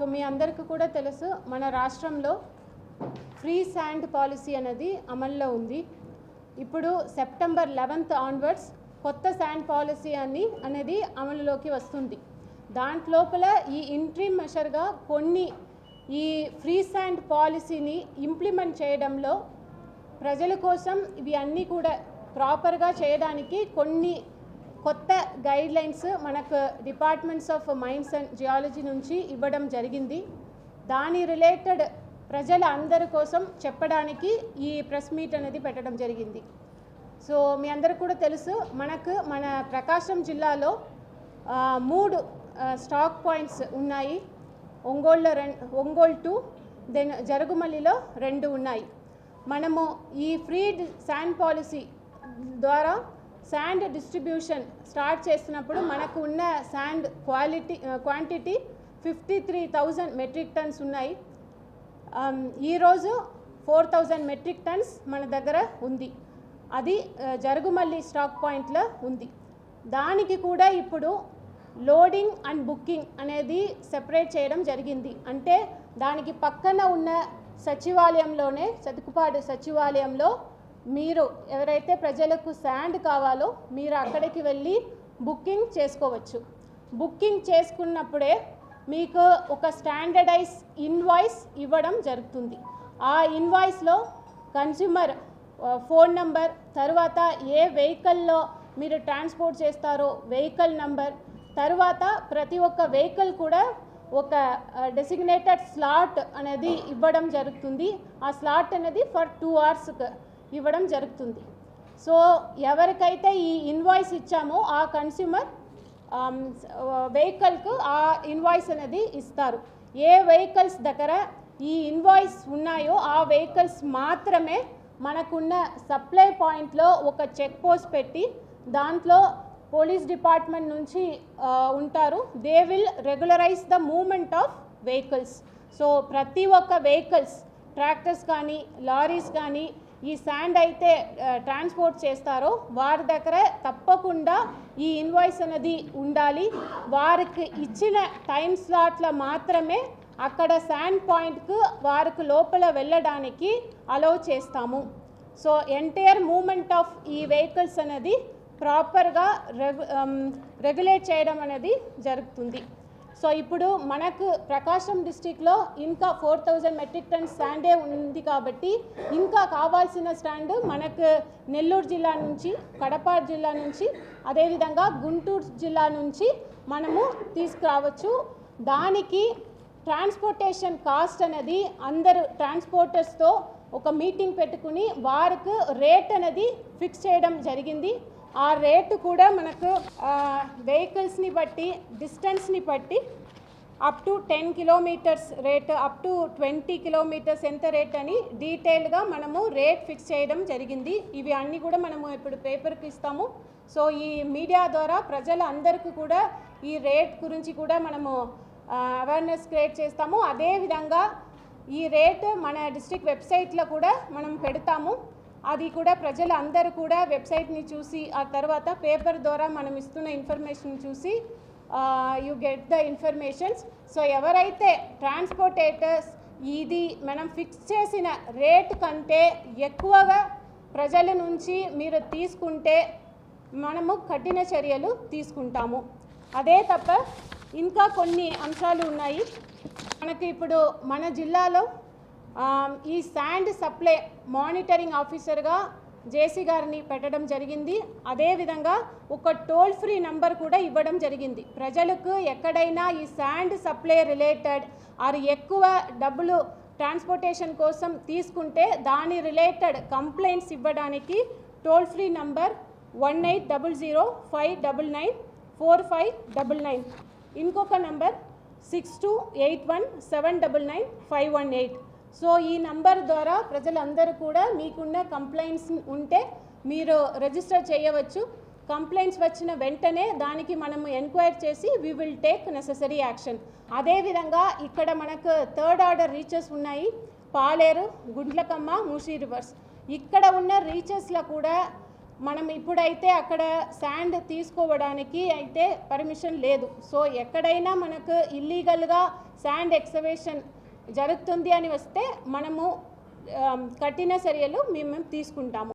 So మీ అందరికీ కూడా తెలుసు మన రాష్ట్రంలో ఫ్రీ శాండ్ పాలసీ అనేది అమల్లో ఉంది. ఇప్పుడు సెప్టెంబర్ లెవెన్త్ ఆన్వర్డ్స్ కొత్త శాండ్ పాలసీ అని అనేది అమలులోకి వస్తుంది. దాంట్లోపల ఈ ఇంట్రీమ్ మెషర్గా కొన్ని ఈ ఫ్రీ శాండ్ పాలసీని ఇంప్లిమెంట్ చేయడంలో ప్రజల కోసం ఇవి అన్నీ కూడా ప్రాపర్గా చేయడానికి కొన్ని కొత్త గైడ్లైన్స్ మనకు departments of mines and geology నుంచి ఇవ్వడం జరిగింది. దాని రిలేటెడ్ ప్రజల అందరి కోసం చెప్పడానికి ఈ ప్రెస్ మీట్ అనేది పెట్టడం జరిగింది. సో మీ అందరికి కూడా తెలుసు మనకు మన ప్రకాశం జిల్లాలో మూడు స్టాక్ పాయింట్స్ ఉన్నాయి. ఒంగోలులో రెం ఒంగోలు టూ దెన్ జరుగుమల్లిలో రెండు ఉన్నాయి. మనము ఈ ఫ్రీ శాండ్ పాలసీ ద్వారా శాండ్ డిస్ట్రిబ్యూషన్ స్టార్ట్ చేసినప్పుడు మనకు ఉన్న sand quality quantity fifty three thousand metric tons ఉన్నాయి ఈరోజు ఫోర్ థౌజండ్ మెట్రిక్ టన్స్ మన దగ్గర ఉంది. అది uh, జరుగుమల్లి స్టాక్ పాయింట్లో ఉంది. దానికి కూడా ఇప్పుడు లోడింగ్ అండ్ బుకింగ్ అనేది సెపరేట్ చేయడం జరిగింది. అంటే దానికి పక్కన ఉన్న సచివాలయంలోనే చతుకుపాడు సచివాలయంలో మీరు ఎవరైతే ప్రజలకు శాండ్ కావాలో మీరు అక్కడికి వెళ్ళి బుకింగ్ చేసుకోవచ్చు. బుకింగ్ చేసుకున్నప్పుడే మీకు ఒక స్టాండర్డైజ్ ఇన్వాయిస్ ఇవ్వడం జరుగుతుంది. ఆ ఇన్వాయిస్లో కన్స్యూమర్ ఫోన్ నంబర్ తర్వాత ఏ వెహికల్లో మీరు ట్రాన్స్పోర్ట్ చేస్తారో వెహికల్ నంబర్ తర్వాత ప్రతి ఒక్క వెహికల్ కూడా ఒక డెసిగ్నేటెడ్ స్లాట్ అనేది ఇవ్వడం జరుగుతుంది. ఆ స్లాట్ అనేది ఫర్ టూ అవర్స్కి ఇవ్వడం జరుగుతుంది. సో ఎవరికైతే ఈ ఇన్వాయిస్ ఇచ్చామో ఆ కన్స్యూమర్ వెహికల్కు um, ఆ ఇన్వాయిస్ అనేది ఇస్తారు. ఏ వెహికల్స్ దగ్గర ఈ ఇన్వాయిస్ ఉన్నాయో ఆ వెహికల్స్ మాత్రమే మనకున్న సప్లై పాయింట్లో ఒక చెక్ పోస్ట్ పెట్టి దాంట్లో పోలీస్ డిపార్ట్మెంట్ నుంచి ఉంటారు. They will regularize the movement of vehicles so ప్రతి ఒక్క వెహికల్స్ ట్రాక్టర్స్ కానీ లారీస్ కానీ ఈ శాండ్ అయితే ట్రాన్స్పోర్ట్ చేస్తారో వారి దగ్గర తప్పకుండా ఈ ఇన్వాయిస్ అనేది ఉండాలి. వారికి ఇచ్చిన టైం స్లాట్లో మాత్రమే అక్కడ శాండ్ పాయింట్కు వారికి లోపల వెళ్ళడానికి అలౌ చేస్తాము. సో ఎంటైర్ మూమెంట్ ఆఫ్ ఈ వెహికల్స్ అనేది ప్రాపర్గా రెగు రెగ్యులేట్ చేయడం అనేది జరుగుతుంది. సో ఇప్పుడు మనకు ప్రకాశం డిస్టిక్లో ఇంకా ఫోర్ థౌజండ్ మెట్రిక్ టన్ స్టాండే ఉంది కాబట్టి ఇంకా కావాల్సిన స్టాండ్ మనకు నెల్లూరు జిల్లా నుంచి కడప జిల్లా నుంచి అదేవిధంగా గుంటూరు జిల్లా నుంచి మనము తీసుకురావచ్చు. దానికి ట్రాన్స్పోర్టేషన్ కాస్ట్ అనేది అందరు ట్రాన్స్పోర్టర్స్తో ఒక మీటింగ్ పెట్టుకుని వారికి రేట్ అనేది ఫిక్స్ చేయడం జరిగింది. ఆ రేటు కూడా మనకు వెహికల్స్ని బట్టి డిస్టెన్స్ని బట్టి up to ten kilometres rate up to twenty kilometres ఎంత రేట్ అని డీటెయిల్గా మనము రేట్ ఫిక్స్ చేయడం జరిగింది. ఇవి అన్నీ కూడా మనము ఇప్పుడు పేపర్కి ఇస్తాము. సో ఈ మీడియా ద్వారా ప్రజల అందరికీ కూడా ఈ రేట్ గురించి కూడా మనము అవేర్నెస్ క్రియేట్ చేస్తాము. అదేవిధంగా ఈ రేట్ మన డిస్ట్రిక్ట్ వెబ్సైట్లో కూడా మనం పెడతాము. అది కూడా ప్రజలు అందరూ కూడా వెబ్సైట్ని చూసి ఆ తర్వాత పేపర్ ద్వారా మనం ఇస్తున్న ఇన్ఫర్మేషన్ చూసి you get the informations so ఎవరైతే ట్రాన్స్పోర్టేటర్స్ ఇది మనం ఫిక్స్ చేసిన రేట్ కంటే ఎక్కువగా ప్రజల నుంచి మీరు తీసుకుంటే మనము కఠిన చర్యలు తీసుకుంటాము. అదే తప్ప ఇంకా కొన్ని అంశాలు ఉన్నాయి. మనకి ఇప్పుడు మన జిల్లాలో ఈ శాండ్ సప్లై మానిటరింగ్ ఆఫీసర్గా జేసీ గారిని పెట్టడం జరిగింది. అదేవిధంగా ఒక టోల్ ఫ్రీ నంబర్ కూడా ఇవ్వడం జరిగింది. ప్రజలకు ఎక్కడైనా ఈ శాండ్ సప్లై రిలేటెడ్ ఆరు ఎక్కువ డబ్బులు ట్రాన్స్పోర్టేషన్ కోసం తీసుకుంటే దాని రిలేటెడ్ కంప్లైంట్స్ ఇవ్వడానికి toll free number one eight double zero five double nine four five double nine. ఇంకొక number six two eight one seven double nine five one eight. So ఈ number ద్వారా ప్రజలందరూ కూడా మీకున్న కంప్లైంట్స్ ఉంటే మీరు రిజిస్టర్ చేయవచ్చు. కంప్లైంట్స్ వచ్చిన వెంటనే దానికి మనము ఎంక్వైర్ చేసి we will take necessary action అదేవిధంగా ఇక్కడ మనకు థర్డ్ ఆర్డర్ రీచెస్ ఉన్నాయి. పాలేరు గుండ్లకమ్మ మూసీ రివర్స్. ఇక్కడ ఉన్న రీచెస్లో కూడా మనం ఇప్పుడైతే అక్కడ శాండ్ తీసుకోవడానికి అయితే పర్మిషన్ లేదు. సో ఎక్కడైనా మనకు ఇల్లీగల్గా శాండ్ ఎక్సవేషన్ జరుగుతుంది అని వస్తే మనము కఠిన చర్యలు మేము తీసుకుంటాము.